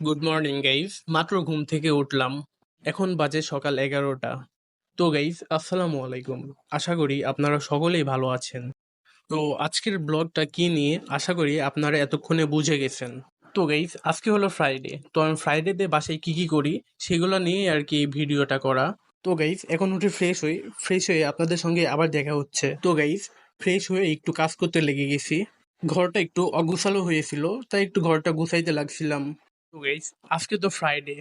Good morning guys মাত্র ঘুম থেকে উঠলাম। এখন বাজে সকাল এগারোটা। তো গাইজ আসসালামু আলাইকুম। আশা করি আপনারা সকলেই ভালো আছেন। তো, আজকের ব্লগটা কি নিয়ে? আশা করি আপনারা এতক্ষণে বুঝে গেছেন। তো গাইজ আজকে হলো ফ্রাইডে তো, আমি ফ্রাইডেতে বাসায় কি কি করি সেগুলো নিয়ে আর কি ভিডিওটা করা। তো গাইজ এখন উঠে ফ্রেশ হই। ফ্রেশ হয়ে আপনাদের সঙ্গে আবার দেখা হচ্ছে। তো গাইজ ফ্রেশ হয়ে একটু কাজ করতে লেগে গেছি। ঘরটা একটু অগুছালো হয়েছিল, তাই একটু ঘরটা গুছাইতে লাগছিলাম। তো গাইস আজকে তো ফ্রাইডে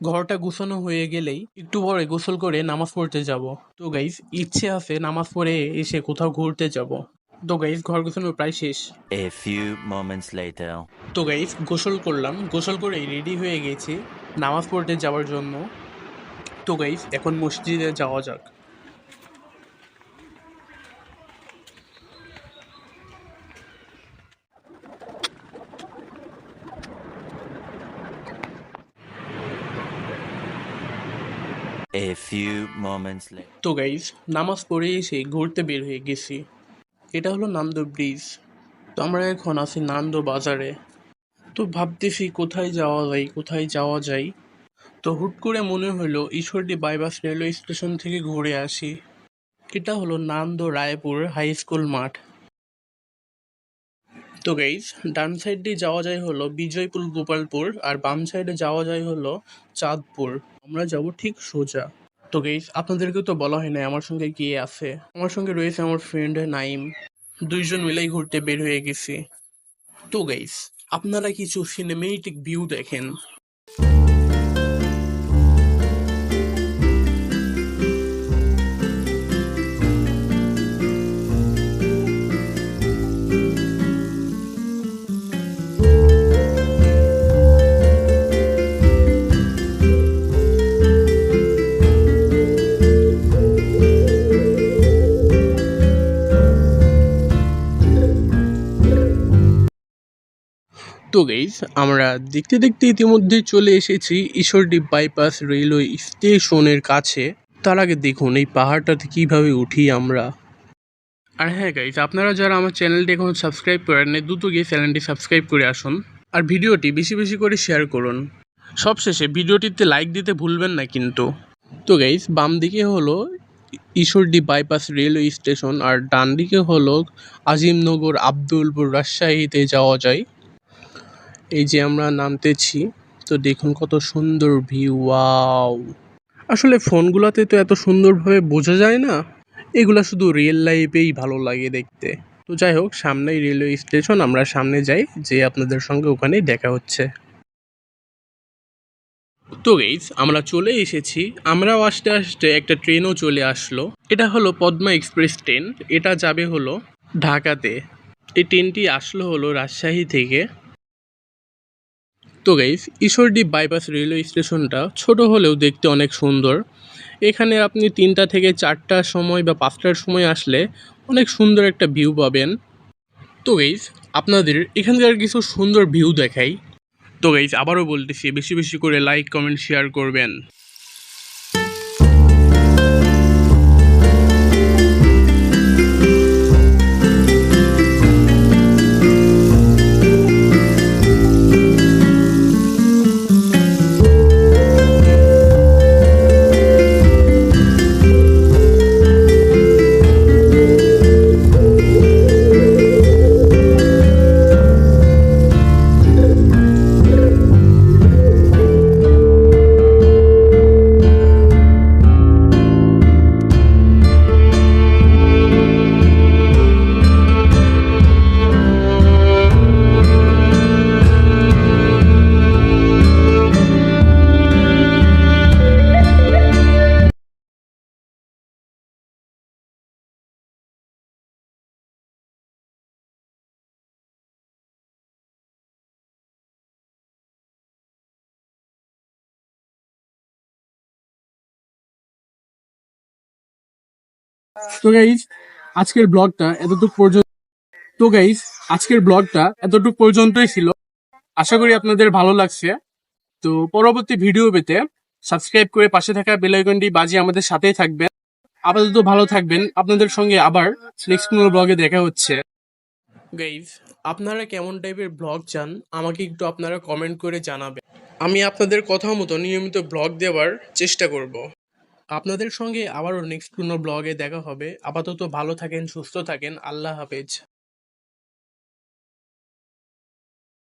ঘরটা গুছানো হয়ে গেলেই একটু পরে গোসল করে নামাজ পড়তে যাব। তো গাইস ইচ্ছে আছে নামাজ পড়ে এসে কোথাও ঘুরতে যাব। তো গাইস ঘর গোছানো প্রায় শেষ। A few moments later. তো গাইস গোসল করলাম। গোসল করে রেডি হয়ে গেছি নামাজ পড়তে যাওয়ার জন্য। তো গাইস এখন মসজিদে যাওয়া যাক। A few moments later. তো গাইস নামাজ পড়ে এসে ঘুরতে বের হয়ে গেছি। এটা হলো নান্দো ব্রিজ। তো আমরা এখন আছি নান্দো বাজারে। তো ভাবতেছি কোথায় যাওয়া যায়, কোথায় যাওয়া যায়। তো হুট করে মনে হলো ঈশ্বরদী বাইপাস রেলওয়ে স্টেশন থেকে ঘুরে আসি। এটা হলো নান্দো রায়পুর হাই স্কুল মাঠ। তো গাইজ ডান সাইড দিয়ে যাওয়া যায় হলো বিজয়পুর, গোপালপুর আর বাম সাইডে যাওয়া যায় হলো চাঁদপুর। আমরা যাব ঠিক সোজা। তো গেইস আপনাদেরকে তো বলা হয় না আমার সঙ্গে কে আছে। আমার সঙ্গে রয়েছে আমার ফ্রেন্ড নাইম। দুইজন মিলেই ঘুরতে বের হয়ে গেছি। তো গেইস আপনারা কিছু সিনেমেটিক ভিউ দেখেন। তো গাইজ আমরা দেখতে দেখতে ইতিমধ্যে চলে এসেছি ঈশ্বরদী বাইপাস রেলওয়ে স্টেশনের কাছে। তার আগে দেখুন, এই পাহাড়টাতে কীভাবে উঠি আমরা। আর হ্যাঁ গাইজ আপনারা যারা আমার চ্যানেলটি এখন সাবস্ক্রাইব করেন দ্রুত গিয়ে চ্যানেলটি সাবস্ক্রাইব করে আসুন। আর ভিডিওটি বেশি বেশি করে শেয়ার করুন। সবশেষে ভিডিওটিতে লাইক দিতে ভুলবেন না কিন্তু। তো গাইজ বাম দিকে হলো ঈশ্বরদী বাইপাস রেলওয়ে স্টেশন আর ডান দিকে হলো আজিমনগর আব্দুলপুর রাজশাহীতে যাওয়া যায়। এই যে আমরা নামতেছি, তো দেখুন কত সুন্দর ভিউ ওয়াও আসলে ফোনগুলোতে তো এত সুন্দরভাবে বোঝা যায় না, এগুলা শুধু রিয়েল লাইফেই ভালো লাগে দেখতে। তো যাই হোক, সামনেই রেলওয়ে স্টেশন আমরা সামনে যাই, যে আপনাদের সঙ্গে ওখানে দেখা হচ্ছে। তো গেইস আমরা চলে এসেছি, আমরাও আসতে আসতে একটা ট্রেনও চলে আসলো। এটা হলো পদ্মা এক্সপ্রেস ট্রেন এটা যাবে হলো ঢাকাতে। এই ট্রেনটি আসলো হলো রাজশাহী থেকে। তো গাইস ঈশ্বরদী বাইপাস রেলওয়ে স্টেশনটা ছোট হলেও দেখতে অনেক সুন্দর। এখানে আপনি তিনটা থেকে চারটার সময় বা পাঁচটার সময় আসলে অনেক সুন্দর একটা ভিউ পাবেন। তো গাইস আপনাদের এখানকার কিছু সুন্দর ভিউ দেখাই। তো গাইস আবারও বলতেছি, বেশি বেশি করে লাইক কমেন্ট শেয়ার করবেন। তো গাইজ আজকের ব্লগটা এতটুকু পর্যন্ত তো গাইজ আজকের ব্লগটা এতটুকু পর্যন্তই ছিল। আশা করি আপনাদের ভালো লাগছে। তো পরবর্তী ভিডিও পেতে সাবস্ক্রাইব করে পাশে থাকা বেল আইকনটি বাজিয়ে আমাদের সাথেই থাকবেন। আপাতত ভালো থাকবেন। আপনাদের সঙ্গে আবার নেক্সট কোনো ব্লগে দেখা হচ্ছে। গাইজ আপনারা কেমন টাইপের ব্লগ চান? আমাকে একটু আপনারা কমেন্ট করে জানাবেন। আমি আপনাদের কথা মতো নিয়মিত ব্লগ দেওয়ার চেষ্টা করব। আপনাদের সঙ্গে আবারও নেক্সট কোনো ব্লগে দেখা হবে। আপাতত ভালো থাকেন, সুস্থ থাকেন। আল্লাহ হাফেজ।